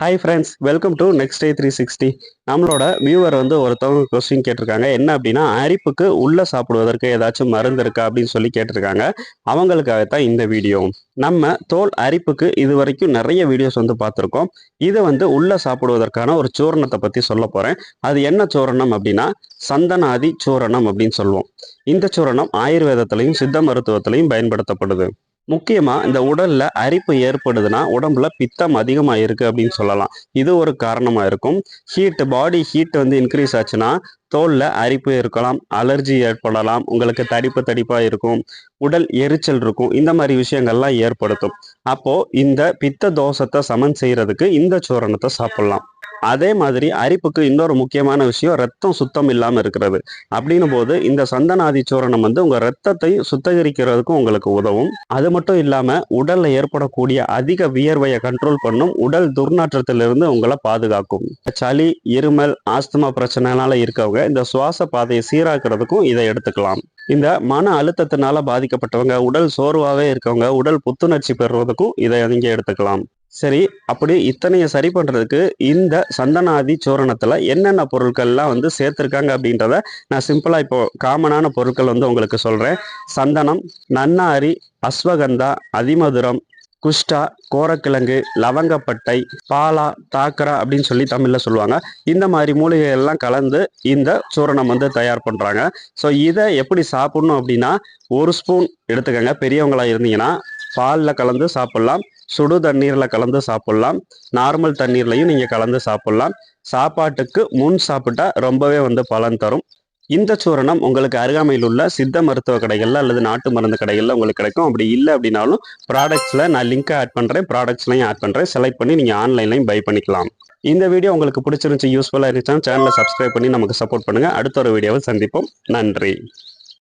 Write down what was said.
Hi friends welcome to next day three sixty நம்மளோட viewer வந்து ஒருத்தவங்க கொஸ்டின் கேட்டிருக்காங்க. என்ன அப்படின்னா அரிப்புக்கு உள்ளே சாப்பிடுவதற்கு ஏதாச்சும் மருந்து இருக்கா அப்படின்னு சொல்லி கேட்டிருக்காங்க. அவங்களுக்காகத்தான் இந்த வீடியோ நம்ம தோல் அரிப்புக்கு இது வரைக்கும் நிறைய வீடியோஸ் வந்து பார்த்துருக்கோம். இதை வந்து உள்ளே சாப்பிடுவதற்கான ஒரு சூரணத்தை பற்றி சொல்ல போகிறேன் அது என்ன சூரணம் அப்படின்னா சந்தனாதி சூரணம் அப்படின்னு சொல்லுவோம். இந்த சூரணம் ஆயுர்வேதத்திலையும் சித்த மருத்துவத்திலையும் பயன்படுத்தப்படுது. முக்கியமாக இந்த உடலில் அரிப்பு ஏற்படுதுன்னா உடம்புல பித்தம் அதிகமாக இருக்கு அப்படின்னு சொல்லலாம். இது ஒரு காரணமாக இருக்கும். ஹீட் பாடி ஹீட் வந்து இன்க்ரீஸ் ஆச்சுன்னா தோலில் அரிப்பு இருக்கலாம் அலர்ஜி ஏற்படலாம் உங்களுக்கு தடிப்பு தடிப்பாக இருக்கும் உடல் எரிச்சல் இருக்கும் இந்த மாதிரி விஷயங்கள்லாம் ஏற்படுத்தும். அப்போது இந்த பித்த தோஷத்தை சமன் செய்கிறதுக்கு இந்த சூரணத்தை சாப்பிட்லாம். அதே மாதிரி அரிப்புக்கு இன்னொரு முக்கியமான விஷயம் ரத்தம் சுத்தம் இல்லாம இருக்கிறது. அப்படின்னும் போது இந்த சந்தனாதி சூரணம் வந்து உங்க ரத்தத்தை சுத்தகரிக்கிறதுக்கும் உங்களுக்கு உதவும். அது மட்டும் இல்லாம உடல்ல ஏற்படக்கூடிய அதிக வியர்வையை கண்ட்ரோல் பண்ணும். உடல் துர்நாற்றத்திலிருந்து உங்களை பாதுகாக்கும். சளி இருமல் ஆஸ்துமா பிரச்சனைனால இருக்கவங்க இந்த சுவாச பாதையை சீராக்குறதுக்கும் இதை எடுத்துக்கலாம். இந்த மன அழுத்தத்தினால பாதிக்கப்பட்டவங்க உடல் சோர்வாகவே இருக்கவங்க உடல் புத்துணர்ச்சி பெறுவதற்கும் இதை நீங்க எடுத்துக்கலாம். சரி அப்படி இத்தனையை சரி பண்ணுறதுக்கு இந்த சந்தனாதி சூரணத்தில் என்னென்ன பொருட்கள்லாம் வந்து சேர்த்துருக்காங்க அப்படின்றத நான் சிம்பிளாக இப்போ காமனான பொருட்கள் வந்து உங்களுக்கு சொல்கிறேன் சந்தனம் நன்னாரி அஸ்வகந்தா அதிமதுரம் குஷ்டா கோரக்கிழங்கு லவங்கப்பட்டை பாலா தாக்கரா அப்படின்னு சொல்லி தமிழில் சொல்லுவாங்க. இந்த மாதிரி மூலிகைகள்லாம் கலந்து இந்த சூரணம் வந்து தயார் பண்ணுறாங்க ஸோ இதை எப்படி சாப்பிடணும் அப்படின்னா ஒரு ஸ்பூன் எடுத்துக்கோங்க. பெரியவங்களாக இருந்தீங்கன்னா பாலில் கலந்து சாப்பிட்லாம். சுடு தண்ணீரில் கலந்து சாப்பிட்லாம். நார்மல் தண்ணீர்லையும் நீங்கள் கலந்து சாப்பிட்லாம். சாப்பாட்டுக்கு முன் சாப்பிட்டா ரொம்பவே வந்து பலன் தரும். இந்த சூரணம் உங்களுக்கு அருகாமையில் உள்ள சித்த மருத்துவ கடைகளில் அல்லது நாட்டு மருந்து கடைகளில் உங்களுக்கு கிடைக்கும். அப்படி இல்லை அப்படின்னாலும் ப்ராடக்ட்ஸில் நான் லிங்க்கை ஆட் பண்ணுறேன் ப்ராடக்ட்ஸ்லையும் ஆட் பண்ணுறேன் செலக்ட் பண்ணி நீங்கள் ஆன்லைன்லையும் பை பண்ணிக்கலாம். இந்த வீடியோ உங்களுக்கு பிடிச்சிருந்துச்சு யூஸ்ஃபுல்லாக இருந்துச்சுன்னா சேனலை சப்ஸ்கிரைப் பண்ணி நமக்கு சப்போர்ட் பண்ணுங்கள் அடுத்த ஒரு வீடியோவை சந்திப்போம். நன்றி.